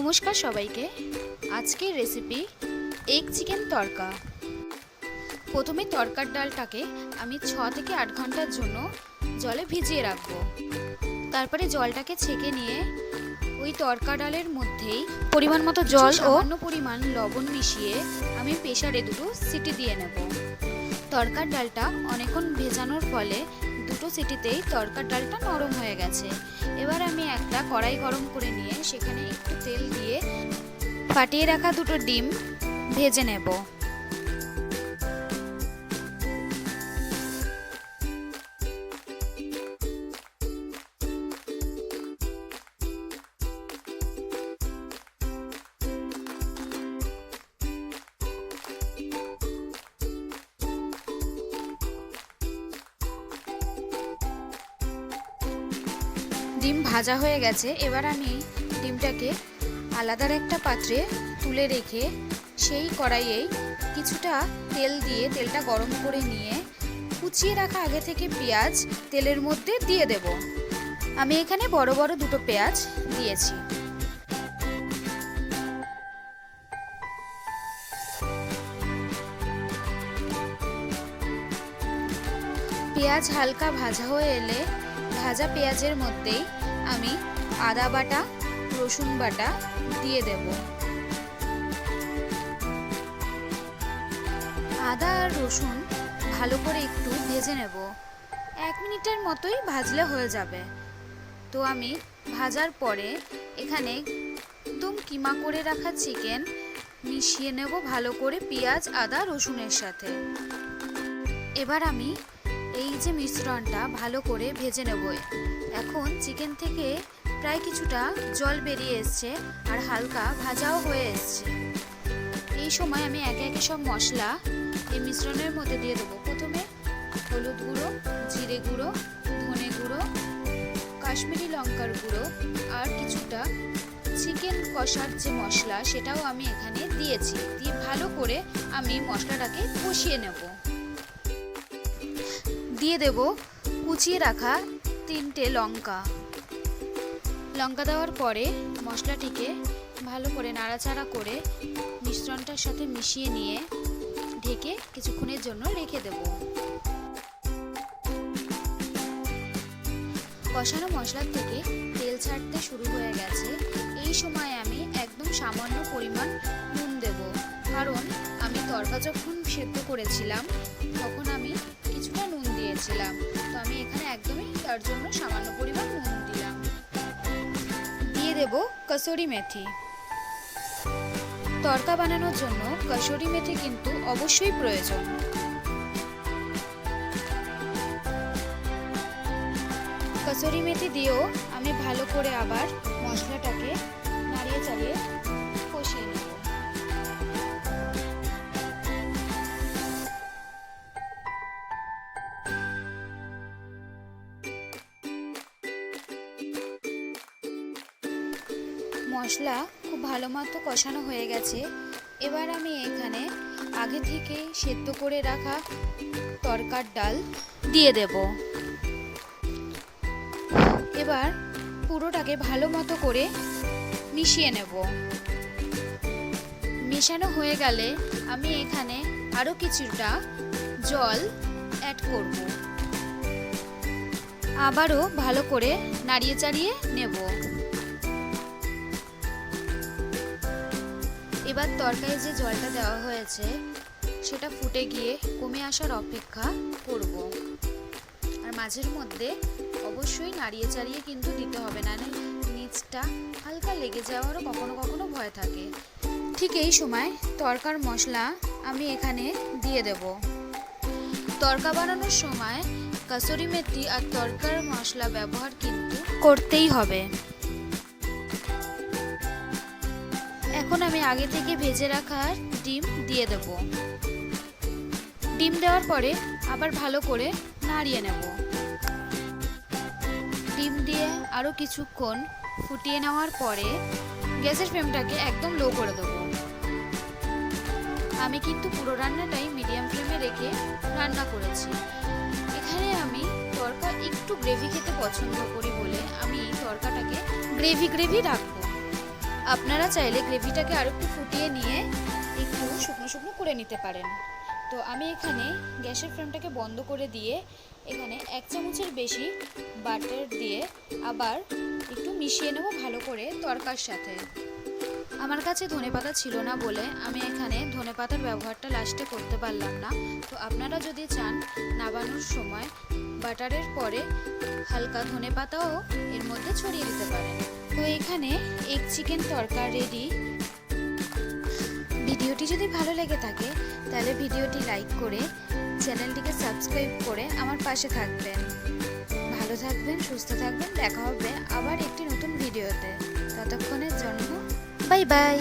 নমস্কার সবাইকে। আজকের রেসিপি এগ চিকেন তরকা। প্রথমে তরকার ডালটাকে আমি ছ থেকে আট ঘণ্টার জন্য জলে ভিজিয়ে রাখব। তারপরে জলটাকে ছেঁকে নিয়ে ওই তরকা ডালের মধ্যেই পরিমাণ মতো জল ও অন্য পরিমাণ লবণ মিশিয়ে আমি প্রেশারে দুটো সিটি দিয়ে নেব। তরকার ডালটা অনেকক্ষণ ভেজানোর ফলে দুটো সিটিতেই তরকার ডালটা নরম হয়ে গেছে। এবার আমি একটা কড়াই গরম করে নিয়ে সেখানে একটু তেল দিয়ে ফাটিয়ে রাখা দুটো ডিম ভেজে নেব। ডিম ভাজা হয়ে গেছে, এবার আমি ডিমটাকে আলাদার একটা পাত্রে তুলে রেখে সেই কড়াইয়েই কিছুটা তেল দিয়ে, তেলটা গরম করে নিয়ে কুচিয়ে রাখা আগে থেকে পেঁয়াজ তেলের মধ্যে দিয়ে দেব। আমি এখানে বড় বড় দুটো পেঁয়াজ দিয়েছি। পেঁয়াজ হালকা ভাজা হয়ে এলে ভাজা পেঁয়াজের মধ্যেই আমি আদা বাটা, রসুন বাটা দিয়ে দেব। আদা আর রসুন ভালো করে একটু ভেজে নেব। এক মিনিটের মতোই ভাজলে হয়ে যাবে। তো আমি ভাজার পরে এখানে একদম কিমা করে রাখা চিকেন মিশিয়ে নেব ভালো করে পেঁয়াজ, আদা, রসুনের সাথে। এবার আমি এই যে মিশ্রণটা ভালো করে ভেজে নেব। এখন চিকেন থেকে প্রায় কিছুটা জল বেরিয়ে এসছে আর হালকা ভাজাও হয়ে এসছে। এই সময় আমি একে একে সব মশলা এই মিশ্রণের মধ্যে দিয়ে দেবো। প্রথমে হলুদ গুঁড়ো, জিরে গুঁড়ো, ধনে গুঁড়ো, কাশ্মীরি লঙ্কার গুঁড়ো আর কিছুটা চিকেন কষার যে মশলা সেটাও আমি এখানে দিয়েছি। দিয়ে ভালো করে আমি মশলাটাকে কষিয়ে নেব। দিয়ে দেব কুচিয়ে রাখা তিনটে লঙ্কা। লঙ্কা দেওয়ার পরে মশলাটিকে ভালো করে নাড়াচাড়া করে মিশ্রণটার সাথে মিশিয়ে নিয়ে ঢেকে কিছুক্ষণের জন্য রেখে দেব। কষানো মশলার থেকে তেল ছাড়তে শুরু হয়ে গেছে। এই সময় আমি একদম সামান্য পরিমাণ নুন দেব। কারণ আমি তরকা যখন সেদ্ধ করেছিলাম, তখন আমি কিছুটা নুন দিয়েছিলাম। তো আমি এখানে একদমই তার জন্য সামান্য পরিমাণ নুন দিলাম। দিয়ে দেব কসুরি মেথি। তরকা বানানোর জন্য কসুরি মেথি কিন্তু অবশ্যই প্রয়োজন। কসুরি মেথি দিয়েও আমি ভালো করে আবার মশলাটাকে নাড়িয়ে চালিয়ে মশলা খুব ভালো মতো কষানো হয়ে গেছে। এবার আমি এখানে আগে থেকে সেদ্ধ করে রাখা তরকার ডাল দিয়ে দেব। এবার পুরোটাকে ভালো মতো করে মিশিয়ে নেব। মেশানো হয়ে গেলে আমি এখানে আরও কিছুটা জল অ্যাড করব। আবারও ভালো করে নাড়িয়ে চাড়িয়ে নেব। এবার তরকারি যে জলটা দেওয়া হয়েছে, সেটা ফুটে গিয়ে কমে আসার অপেক্ষা করব। আর মাঝের মধ্যে অবশ্যই নাড়িয়ে চাড়িয়ে কিন্তু দিতে হবে না নিচটা হালকা লেগে যাওয়ারও কখনো কখনো ভয় থাকে। ঠিক এই সময় তরকার মশলা আমি এখানে দিয়ে দেব। তরকা বানানোর সময় কাসুরি মেথি আর তরকার মশলা ব্যবহার কিন্তু করতেই হবে। এখন আমি আগে থেকে ভেজে রাখা ডিম দিয়ে দেব। ডিম দেওয়ার পরে আবার ভালো করে নাড়িয়ে নেব। ডিম দিয়ে আরও কিছুক্ষণ ফুটিয়ে নেওয়ার পরে গ্যাসের ফ্লেমটাকে একদম লো করে দেবো। আমি কিন্তু পুরো রান্নাটাই মিডিয়াম ফ্লেমে রেখে রান্না করেছি। এখানে আমি তরকা একটু গ্রেভি খেতে পছন্দ করি বলে আমি এই তরকাটাকে গ্রেভি গ্রেভি রাখব। আপনারা চাইলে গ্রেভিটাকে আরও একটু ফুটিয়ে নিয়ে একটু শুকনো শুকনো করে নিতে পারেন। তো আমি এখানে গ্যাসের ফ্লেমটাকে বন্ধ করে দিয়ে এখানে এক চামচের বেশি বাটার দিয়ে আবার একটু মিশিয়ে নেব ভালো করে তরকার সাথে। আমার কাছে ধনেপাতা ছিল না বলে আমি এখানে ধনেপাতার ব্যবহারটা লাস্টে করতে পারলাম না। তো আপনারা যদি চান নাবানোর সময় বাটারের পরে হালকা ধনেপাতাও এর মধ্যে ছড়িয়ে দিতে পারেন। তো এখানে এগ চিকেন তরকা রেডি ভিডিওটি যদি ভালো লেগে থাকে, তাহলে ভিডিওটি লাইক করে চ্যানেলটিকে সাবস্ক্রাইব করে আমার পাশে থাকবেন। ভালো থাকবেন, সুস্থ থাকবেন, দেখা হবে আবার একটি নতুন ভিডিওতে। ততক্ষণের জন্য বাই বাই